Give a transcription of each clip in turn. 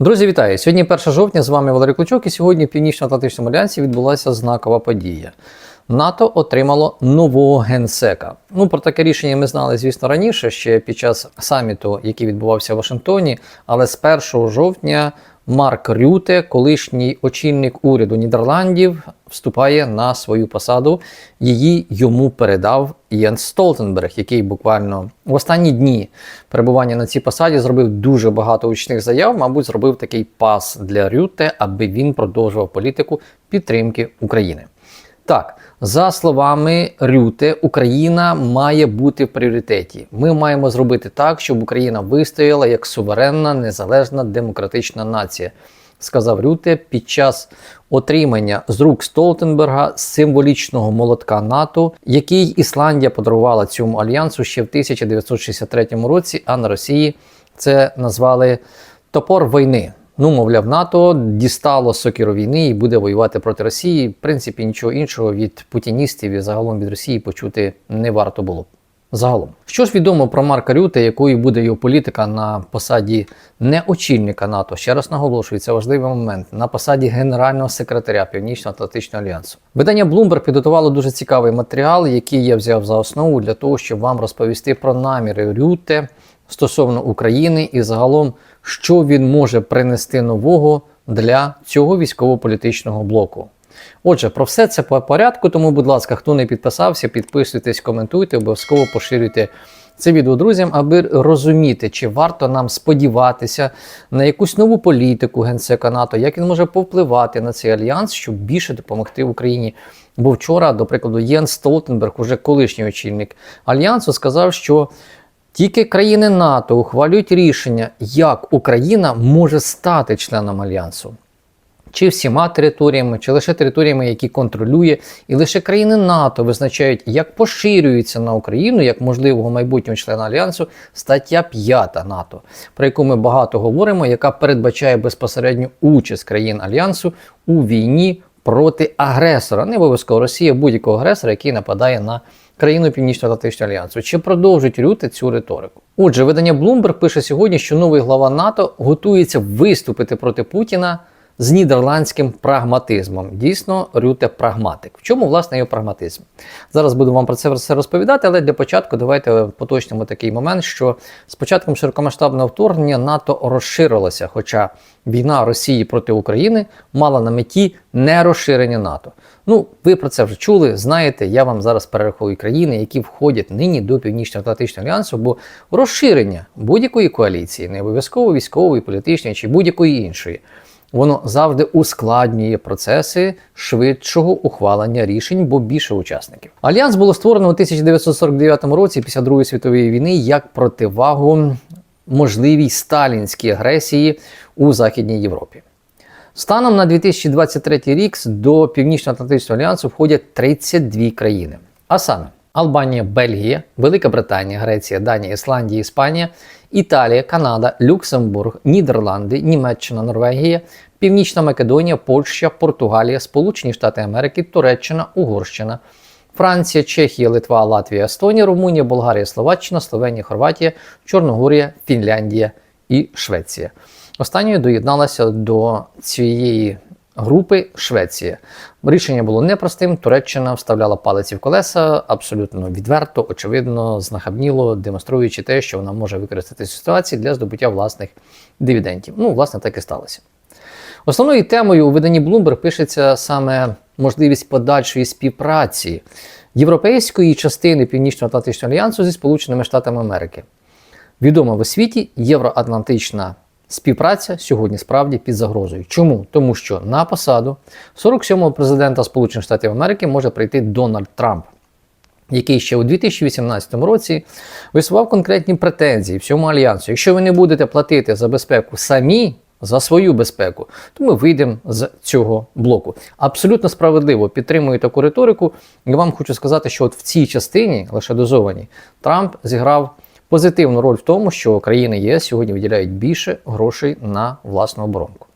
Друзі, вітаю! Сьогодні 1 жовтня, з вами Валерій Клочок, і сьогодні в Північно-Атлантичному альянсі відбулася знакова подія. НАТО отримало нового генсека. Ну, про таке рішення ми знали, звісно, раніше, ще під час саміту, який відбувався в Вашингтоні, але з 1 жовтня Марк Рюте, колишній очільник уряду Нідерландів, вступає на свою посаду. Її йому передав Єнс Столтенберг, який буквально в останні дні перебування на цій посаді зробив дуже багато учних заяв. Мабуть, зробив такий пас для Рюте, аби він продовжував політику підтримки України. Так, за словами Рюте, Україна має бути в пріоритеті. Ми маємо зробити так, щоб Україна вистояла як суверенна, незалежна демократична нація, сказав Рюте під час отримання з рук Столтенберга символічного молотка НАТО, який Ісландія подарувала цьому альянсу ще в 1963 році. А на Росії це назвали топор війни. Ну, мовляв, НАТО дістало сокіру війни і буде воювати проти Росії. В принципі, нічого іншого від путіністів і загалом від Росії почути не варто було. Загалом, що ж відомо про Марка Рюте, якою буде його політика на посаді не очільника НАТО, ще раз наголошую, це важливий момент на посаді генерального секретаря Північно-Атлантичного альянсу. Видання Bloomberg підготувало дуже цікавий матеріал, який я взяв за основу для того, щоб вам розповісти про наміри Рюте стосовно України і загалом, що він може принести нового для цього військово-політичного блоку. Отже, про все це по порядку, тому, будь ласка, хто не підписався, підписуйтесь, коментуйте, обов'язково поширюйте це відео друзям, аби розуміти, чи варто нам сподіватися на якусь нову політику Генсека НАТО, як він може повпливати на цей альянс, щоб більше допомогти Україні. Бо вчора, до прикладу, Єн Столтенберг, уже колишній очільник альянсу, сказав, що тільки країни НАТО ухвалюють рішення, як Україна може стати членом альянсу. Чи всіма територіями, чи лише територіями, які контролює, і лише країни НАТО визначають, як поширюється на Україну як можливого майбутнього члена альянсу стаття 5 НАТО, про яку ми багато говоримо, яка передбачає безпосередню участь країн альянсу у війні проти агресора, не обов'язково Росія, будь-якого агресора, який нападає на країну Північно-Атлантичного альянсу. Чи продовжить Рюте цю риторику? Отже, видання Bloomberg пише сьогодні, що новий глава НАТО готується виступити проти Путіна з нідерландським прагматизмом. Дійсно, Рюте прагматик. В чому власне його прагматизм? Зараз буду вам про це все розповідати, але для початку давайте поточнимо такий момент, що з початком широкомасштабного вторгнення НАТО розширилося, хоча війна Росії проти України мала на меті не розширення НАТО. Ну, ви про це вже чули, знаєте, я вам зараз перерахую країни, які входять нині до Північно-Атлантичного альянсу, бо розширення будь-якої коаліції, не обов'язково військової, політичної чи будь-якої іншої воно завжди ускладнює процеси швидшого ухвалення рішень, бо більше учасників. Альянс було створено у 1949 році після Другої світової війни як противагу можливій сталінській агресії у Західній Європі. Станом на 2023 рік до Північно-Атлантичного альянсу входять 32 країни, а саме Албанія, Бельгія, Велика Британія, Греція, Данія, Ісландія, Іспанія, Італія, Канада, Люксембург, Нідерланди, Німеччина, Норвегія, Північна Македонія, Польща, Португалія, Сполучені Штати Америки, Туреччина, Угорщина, Франція, Чехія, Литва, Латвія, Естонія, Румунія, Болгарія, Словаччина, Словенія, Хорватія, Чорногорія, Фінляндія і Швеція. Останньою доєдналася до цієї групи Швеція. Рішення було непростим. Туреччина вставляла палиці в колеса абсолютно відверто, очевидно, знахабніло, демонструючи те, що вона може використати ситуацію для здобуття власних дивідендів. Ну, власне, так і сталося. Основною темою у виданні Bloomberg пишеться саме можливість подальшої співпраці європейської частини Північно-Атлантичного альянсу зі Сполученими Штатами Америки. Відома в освіті євроатлантична співпраця сьогодні справді під загрозою. Чому? Тому що на посаду 47-го президента Сполучених Штатів Америки може прийти Дональд Трамп. Який ще у 2018 році висував конкретні претензії всьому альянсу. Якщо ви не будете платити за безпеку самі, за свою безпеку, то ми вийдемо з цього блоку. Абсолютно справедливо підтримую таку риторику. І вам хочу сказати, що от в цій частині, лише дозованій, Трамп зіграв позитивну роль в тому, що країни ЄС сьогодні виділяють більше грошей на власну оборонку.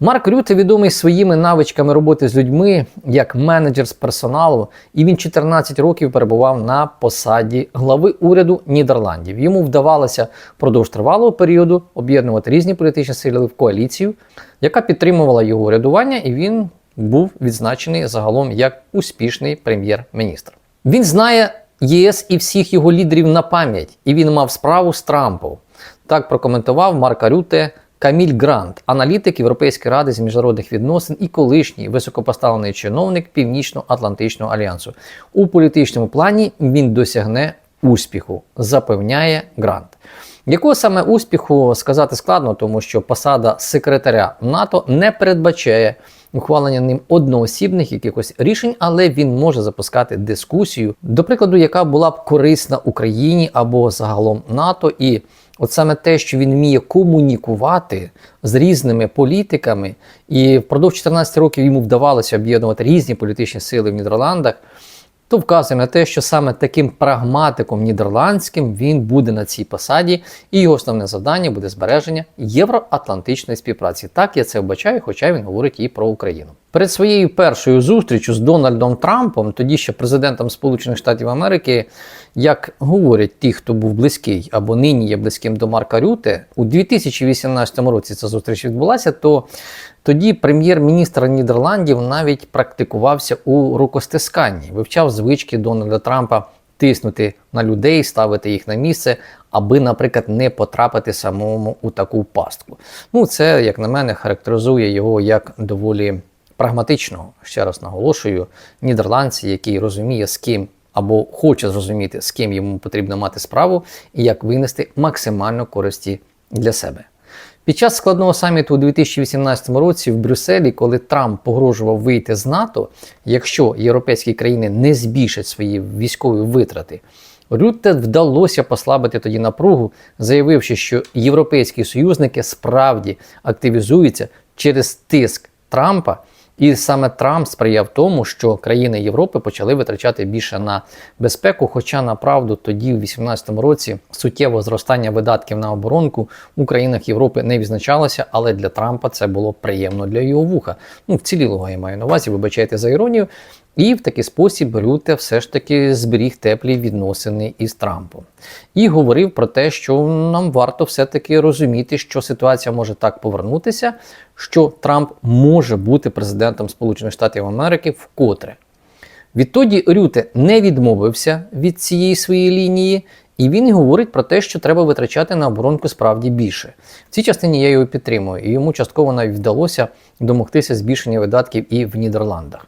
Марк Рюте відомий своїми навичками роботи з людьми як менеджер з персоналу, і він 14 років перебував на посаді глави уряду Нідерландів. Йому вдавалося впродовж тривалого періоду об'єднувати різні політичні сили в коаліцію, яка підтримувала його урядування, і він був відзначений загалом як успішний прем'єр-міністр. Він знає ЄС і всіх його лідерів на пам'ять, і він мав справу з Трампом. Так прокоментував Марка Рюте Каміль Грант, аналітик Європейської ради з міжнародних відносин і колишній високопоставлений чиновник Північно-Атлантичного альянсу. У політичному плані він досягне успіху, запевняє Грант. Якого саме успіху сказати складно, тому що посада секретаря НАТО не передбачає ухвалення ним одноосібних якихось рішень, але він може запускати дискусію, до прикладу, яка була б корисна Україні або загалом НАТО. І от саме те, що він вміє комунікувати з різними політиками, і впродовж 14 років йому вдавалося об'єднувати різні політичні сили в Нідерландах то вказує на те, що саме таким прагматиком нідерландським він буде на цій посаді, і його основне завдання буде збереження євроатлантичної співпраці. Так я це вбачаю, хоча він говорить і про Україну. Перед своєю першою зустрічю з Дональдом Трампом, тоді ще президентом Сполучених Штатів Америки, як говорять ті, хто був близький або нині є близьким до Марка Рюте, у 2018 році ця зустріч відбулася, то тоді прем'єр-міністр Нідерландів навіть практикувався у рукостисканні, вивчав звички Дональда Трампа тиснути на людей, ставити їх на місце, аби, наприклад, не потрапити самому у таку пастку. Ну, це, як на мене, характеризує його як доволі прагматичного, ще раз наголошую, нідерландці, який розуміє, з ким або хоче зрозуміти, з ким йому потрібно мати справу, і як винести максимально користі для себе. Під час складного саміту у 2018 році в Брюсселі, коли Трамп погрожував вийти з НАТО, якщо європейські країни не збільшать свої військові витрати, Рютте вдалося послабити тоді напругу, заявивши, що європейські союзники справді активізуються через тиск Трампа. І саме Трамп сприяв тому, що країни Європи почали витрачати більше на безпеку. Хоча направду тоді, у 2018 році, суттєво зростання видатків на оборонку у країнах Європи не відзначалося, але для Трампа це було приємно для його вуха. Ну, вцілілого я маю на увазі, вибачайте за іронію. І в такий спосіб Рюте все ж таки зберіг теплі відносини із Трампом. І говорив про те, що нам варто все-таки розуміти, що ситуація може так повернутися, що Трамп може бути президентом Сполучених Штатів Америки вкотре. Відтоді Рюте не відмовився від цієї своєї лінії, і він говорить про те, що треба витрачати на оборонку справді більше. В цій частині я його підтримую, і йому частково навіть вдалося домогтися збільшення видатків і в Нідерландах.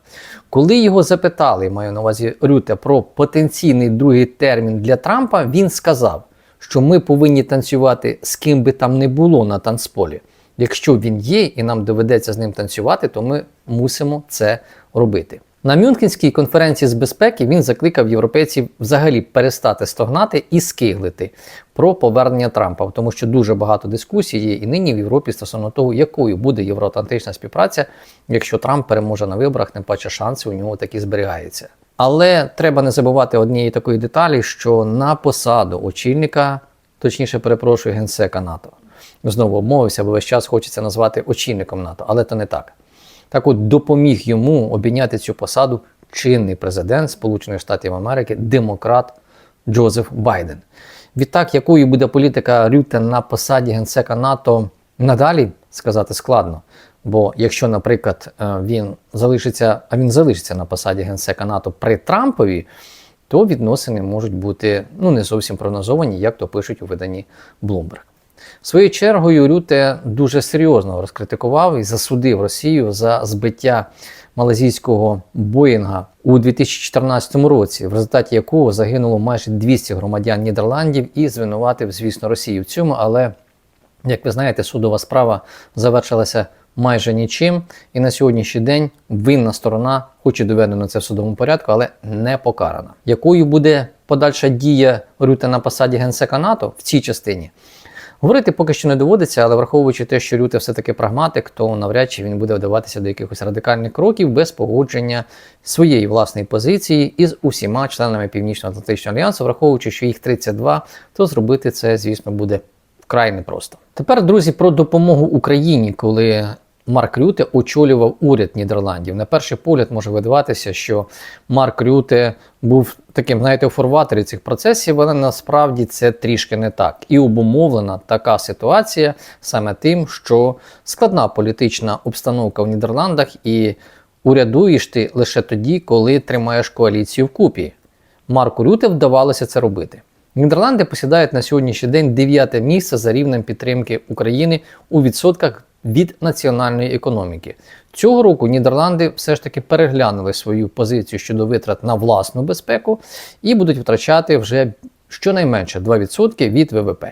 Коли його запитали, маю на увазі Рюте, про потенційний другий термін для Трампа, він сказав, що ми повинні танцювати з ким би там не було на танцполі. Якщо він є і нам доведеться з ним танцювати, то ми мусимо це робити. На Мюнхенській конференції з безпеки він закликав європейців взагалі перестати стогнати і скиглити про повернення Трампа, тому що дуже багато дискусій є і нині в Європі стосовно того, якою буде євроатлантична співпраця, якщо Трамп переможе на виборах, не паче шанси у нього такі зберігаються. Але треба не забувати однієї такої деталі, що на посаду очільника, точніше перепрошую, генсека НАТО. Знову обмовився, бо весь час хочеться назвати очільником НАТО, але то не так. Так от допоміг йому обійняти цю посаду чинний президент Сполучених Штатів Америки, демократ Джозеф Байден. Відтак, якою буде політика Рюте на посаді генсека НАТО надалі сказати складно. Бо якщо, наприклад, е, він залишиться, а він залишиться на посаді генсека НАТО при Трампові, то відносини можуть бути ну не зовсім прогнозовані, як то пишуть у виданні Bloomberg. Своєю чергою Рюте дуже серйозно розкритикував і засудив Росію за збиття малазійського Боїнга у 2014 році, в результаті якого загинуло майже 200 громадян Нідерландів і звинуватив, звісно, Росію в цьому. Але, як ви знаєте, судова справа завершилася майже нічим. І на сьогоднішній день винна сторона, хоч і доведено це в судовому порядку, але не покарана. Якою буде подальша дія Рюте на посаді генсека НАТО в цій частині? Говорити поки що не доводиться, але враховуючи те, що Рюте все-таки прагматик, то навряд чи він буде вдаватися до якихось радикальних кроків без погодження своєї власної позиції із усіма членами Північно-Атлантичного альянсу, враховуючи, що їх 32, то зробити це, звісно, буде вкрай непросто. Тепер, друзі, про допомогу Україні, коли Марк Рюте очолював уряд Нідерландів. На перший погляд може видаватися, що Марк Рюте був таким, знаєте, у форватері цих процесів, але насправді це трішки не так. І обумовлена така ситуація саме тим, що складна політична обстановка в Нідерландах і урядуєш ти лише тоді, коли тримаєш коаліцію вкупі. Марку Рюте вдавалося це робити. Нідерланди посідають на сьогоднішній день дев'яте місце за рівнем підтримки України у відсотках від національної економіки. Цього року Нідерланди все ж таки переглянули свою позицію щодо витрат на власну безпеку і будуть втрачати вже щонайменше 2% від ВВП.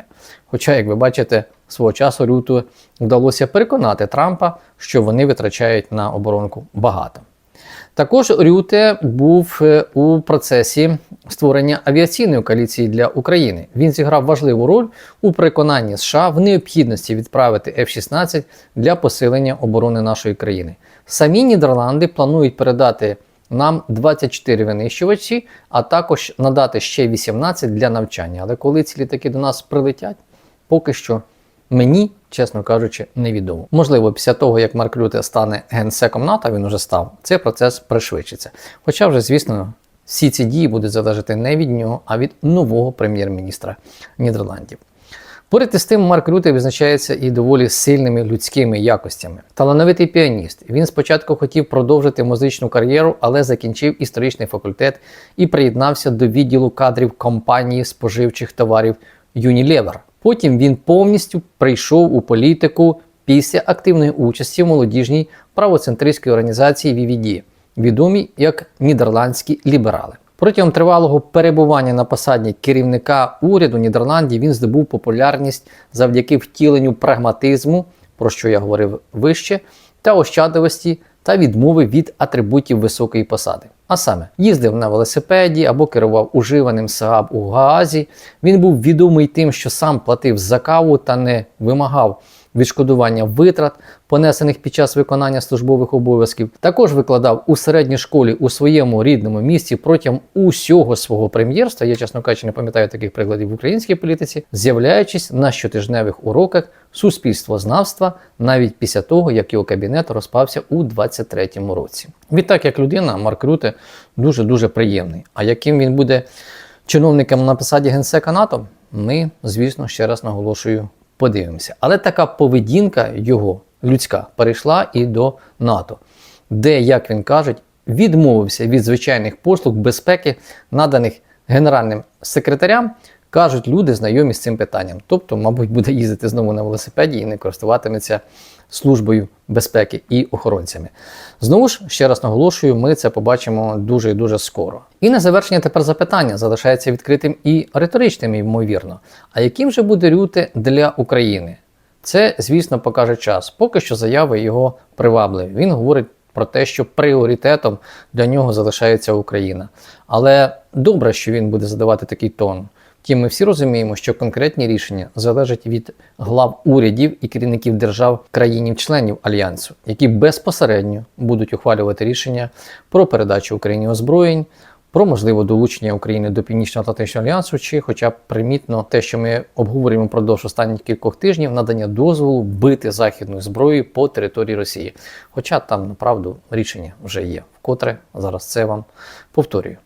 Хоча, як ви бачите, свого часу Рюту вдалося переконати Трампа, що вони витрачають на оборонку багато. Також Рюте був е, у процесі створення авіаційної коаліції для України. Він зіграв важливу роль у переконанні США в необхідності відправити F-16 для посилення оборони нашої країни. Самі Нідерланди планують передати нам 24 винищувачі, а також надати ще 18 для навчання. Але коли ці літаки до нас прилетять, поки що Мені, чесно кажучи, невідомо. Можливо, після того, як Марк Рюте стане генсеком НАТО, він уже став, цей процес пришвидшиться. Хоча вже, звісно, всі ці дії будуть залежати не від нього, а від нового прем'єр-міністра Нідерландів. Поряд із тим, Марк Рюте визначається і доволі сильними людськими якостями. Талановитий піаніст. Він спочатку хотів продовжити музичну кар'єру, але закінчив історичний факультет і приєднався до відділу кадрів компанії споживчих товарів Unilever. Потім він повністю прийшов у політику після активної участі в молодіжній правоцентристській організації VVD, відомій як нідерландські ліберали. Протягом тривалого перебування на посаді керівника уряду Нідерландів він здобув популярність завдяки втіленню прагматизму, про що я говорив вище, та ощадливості та відмови від атрибутів високої посади. А саме, їздив на велосипеді або керував уживаним Сааб у Гаазі. Він був відомий тим, що сам платив за каву та не вимагав відшкодування витрат, понесених під час виконання службових обов'язків. Також викладав у середній школі у своєму рідному місті протягом усього свого прем'єрства. Я, чесно кажучи, не пам'ятаю таких прикладів в українській політиці, з'являючись на щотижневих уроках суспільствознавства навіть після того, як його кабінет розпався у 23-му році. Відтак, як людина, Марк Рюте дуже дуже приємний. А яким він буде чиновником на посаді генсека НАТО, ми, звісно, ще раз наголошую, подивимося. Але така поведінка його людська перейшла і до НАТО, де, як він каже, відмовився від звичайних послуг безпеки, наданих генеральним секретарям. Кажуть люди, знайомі з цим питанням. Тобто, мабуть, буде їздити знову на велосипеді і не користуватиметься службою безпеки і охоронцями. Знову ж, ще раз наголошую, ми це побачимо дуже і дуже скоро. І на завершення тепер запитання залишається відкритим і риторичним, ймовірно. А яким же буде Рюте для України? Це, звісно, покаже час. Поки що заяви його привабливі. Він говорить про те, що пріоритетом для нього залишається Україна. Але добре, що він буде задавати такий тон. Втім, ми всі розуміємо, що конкретні рішення залежать від глав урядів і керівників держав країнів-членів альянсу, які безпосередньо будуть ухвалювати рішення про передачу Україні озброєнь, про можливе долучення України до Північно-Атлантичного альянсу, чи, хоча б примітно, те, що ми обговорюємо впродовж останніх кількох тижнів, надання дозволу бити західною зброєю по території Росії. Хоча там направду рішення вже є, вкотре зараз це вам повторюю.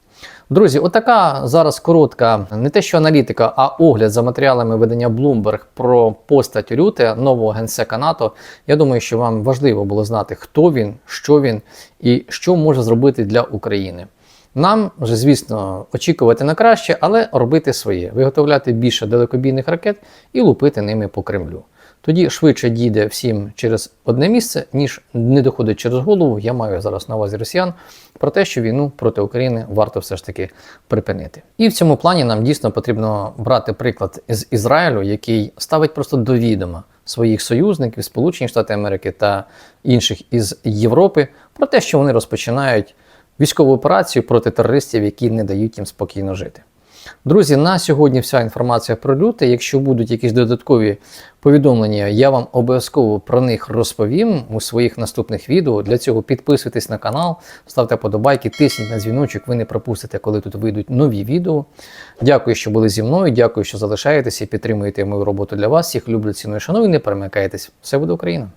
Друзі, отака зараз коротка, не те що аналітика, а огляд за матеріалами видання Bloomberg про постать Рюте, нового генсека НАТО. Я думаю, що вам важливо було знати, хто він, що він і що може зробити для України. Нам вже, звісно, очікувати на краще, але робити своє, виготовляти більше далекобійних ракет і лупити ними по Кремлю. Тоді швидше дійде всім через одне місце, ніж не доходить через голову. Я маю зараз на увазі росіян про те, що війну проти України варто все ж таки припинити. І в цьому плані нам дійсно потрібно брати приклад з Ізраїлю, який ставить просто до відома своїх союзників, Сполучені Штати Америки та інших із Європи, про те, що вони розпочинають військову операцію проти терористів, які не дають їм спокійно жити. Друзі, на сьогодні вся інформація про люте. Якщо будуть якісь додаткові повідомлення, я вам обов'язково про них розповім у своїх наступних відео. Для цього підписуйтесь на канал, ставте подобайки, тисніть на дзвіночок, ви не пропустите, коли тут вийдуть нові відео. Дякую, що були зі мною. Дякую, що залишаєтеся і підтримуєте мою роботу для вас. Всіх люблю, ціную, шаную, не перемикайтесь. Все буде Україна!